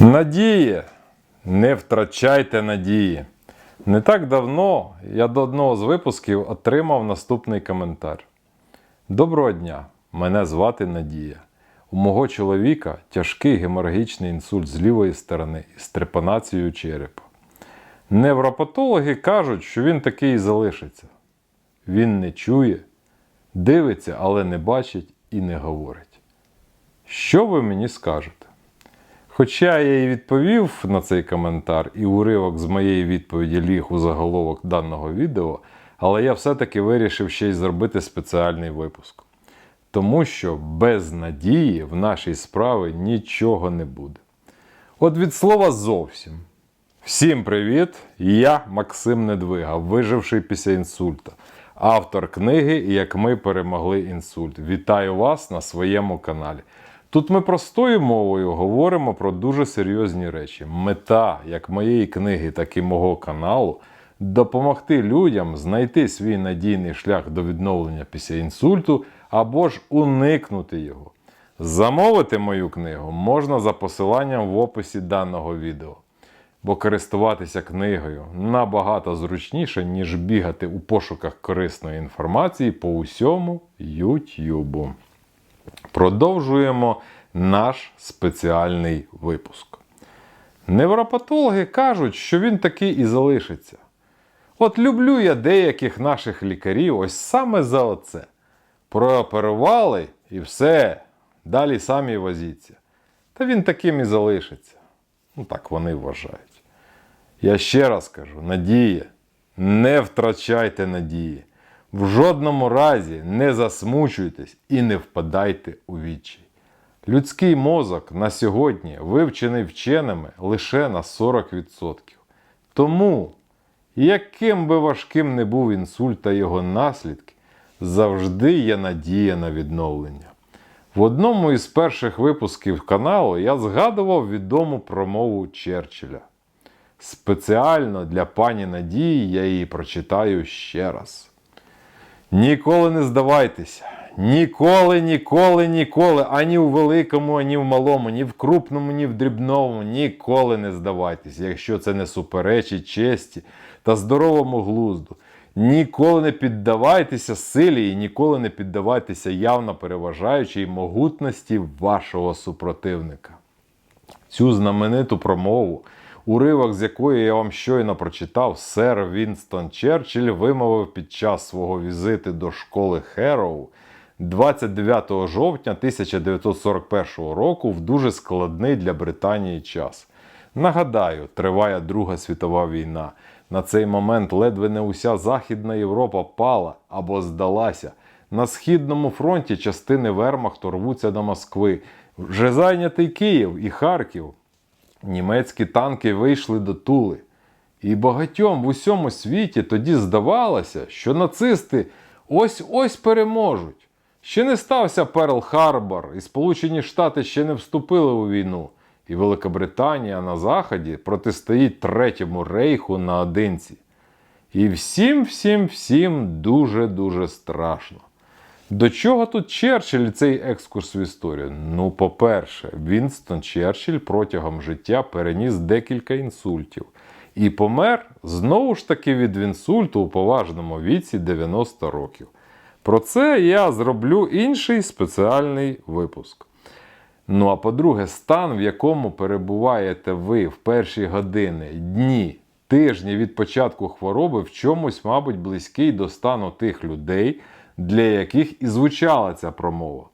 Надії, не втрачайте надії. Не так давно я до одного з випусків отримав наступний коментар. Доброго дня, мене звати Надія. У мого чоловіка тяжкий геморагічний інсульт з лівої сторони із трепанацією черепа. Невропатологи кажуть, що він такий і залишиться. Він не чує, дивиться, але не бачить і не говорить. Що ви мені скажете? Хоча я і відповів на цей коментар, і уривок з моєї відповіді ліг у заголовок даного відео, але я все-таки вирішив ще й зробити спеціальний випуск. Тому що без надії в нашій справі нічого не буде. От від слова зовсім. Всім привіт! Я Максим Недвига, виживший після інсульта, автор книги Як ми перемогли інсульт. Вітаю вас на своєму каналі. Тут ми простою мовою говоримо про дуже серйозні речі. Мета як моєї книги, так і мого каналу допомогти людям знайти свій надійний шлях до відновлення після інсульту або ж уникнути його. Замовити мою книгу можна за посиланням в описі даного відео. Бо користуватися книгою набагато зручніше, ніж бігати у пошуках корисної інформації по усьому YouTube. Продовжуємо наш спеціальний випуск. Невропатологи кажуть, що він такий і залишиться. От люблю я деяких наших лікарів ось саме за оце. Прооперували і все, далі самі возіться. Та він таким і залишиться. Ну так вони вважають. Я ще раз кажу: надія, не втрачайте надії. В жодному разі не засмучуйтесь і не впадайте у відчай. Людський мозок на сьогодні вивчений вченими лише на 40%. Тому, яким би важким не був інсульт та його наслідки, завжди є надія на відновлення. В одному із перших випусків каналу я згадував відому промову Черчилля. Спеціально для пані Надії я її прочитаю ще раз. Ніколи не здавайтеся. Ніколи, ніколи, ніколи, ані в великому, ані в малому, ні в крупному, ні в дрібному, ніколи не здавайтеся, якщо це не суперечить честі та здоровому глузду. Ніколи не піддавайтеся силі і ніколи не піддавайтеся явно переважаючій могутності вашого супротивника. Цю знамениту промову, уривок з якої я вам щойно прочитав, сер Вінстон Черчилль вимовив під час свого візиту до школи Хероу 29 жовтня 1941 року в дуже складний для Британії час. Нагадаю, триває Друга світова війна. На цей момент ледве не уся Західна Європа пала або здалася. На східному фронті частини Вермахту рвуться до Москви. Вже зайнятий Київ і Харків. Німецькі танки вийшли до Тули. І багатьом в усьому світі тоді здавалося, що нацисти ось-ось переможуть. Ще не стався Перл Харбор, і Сполучені Штати ще не вступили у війну. І Великобританія на Заході протистоїть Третьому рейху наодинці. І всім, всім, всім дуже-дуже страшно. До чого тут Черчилль цей екскурс в історію? Ну, по-перше, Вінстон Черчилль протягом життя переніс декілька інсультів і помер знову ж таки від інсульту у поважному віці 90 років. Про це я зроблю інший спеціальний випуск. Ну а по-друге, стан, в якому перебуваєте ви в перші години, дні, тижні від початку хвороби, в чомусь, мабуть, близький до стану тих людей, для яких і звучала ця промова.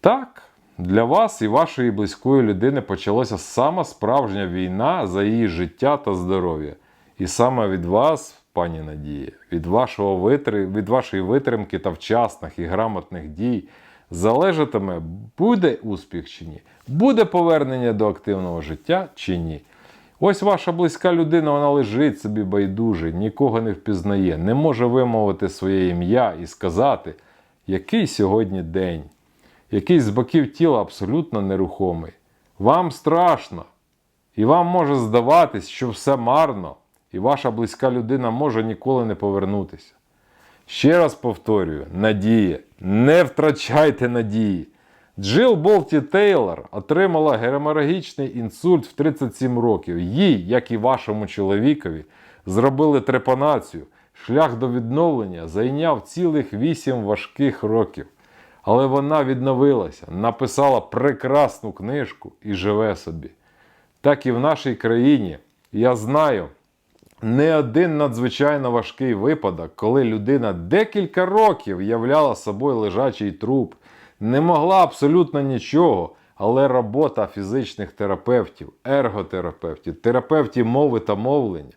Так, для вас і вашої близької людини почалася сама справжня війна за її життя та здоров'я. І саме від вас, пані Надія, від, вашого витри... від вашої витримки та вчасних і грамотних дій залежатиме, буде успіх чи ні, буде повернення до активного життя чи ні. Ось ваша близька людина, вона лежить собі байдуже, нікого не впізнає, не може вимовити своє ім'я і сказати, який сьогодні день, який з боків тіла абсолютно нерухомий. Вам страшно, і вам може здаватись, що все марно, і ваша близька людина може ніколи не повернутися. Ще раз повторюю: надія, не втрачайте надії. Джил Болті Тейлор отримала геморагічний інсульт в 37 років. Їй, як і вашому чоловікові, зробили трепанацію. Шлях до відновлення зайняв цілих 8 важких років. Але вона відновилася, написала прекрасну книжку і живе собі. Так і в нашій країні, я знаю, не один надзвичайно важкий випадок, коли людина декілька років являла собою лежачий труп, не могла абсолютно нічого, але робота фізичних терапевтів, ерготерапевтів, терапевтів мови та мовлення.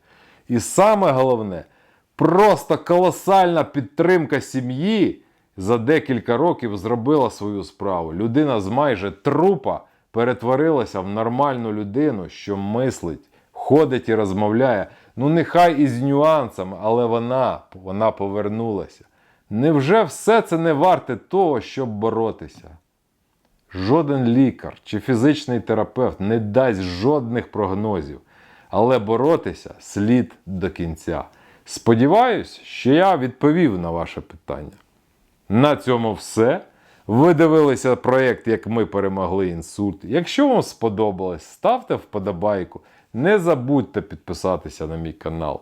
І саме головне, просто колосальна підтримка сім'ї за декілька років зробила свою справу. Людина з майже трупа перетворилася в нормальну людину, що мислить, ходить і розмовляє. Ну, нехай із нюансами, але вона, вона повернулася. Невже все це не варте того, щоб боротися? Жоден лікар чи фізичний терапевт не дасть жодних прогнозів, але боротися слід до кінця. Сподіваюсь, що я відповів на ваше питання. На цьому все. Ви дивилися проєкт, як ми перемогли інсульт. Якщо вам сподобалось, ставте вподобайку. Не забудьте підписатися на мій канал.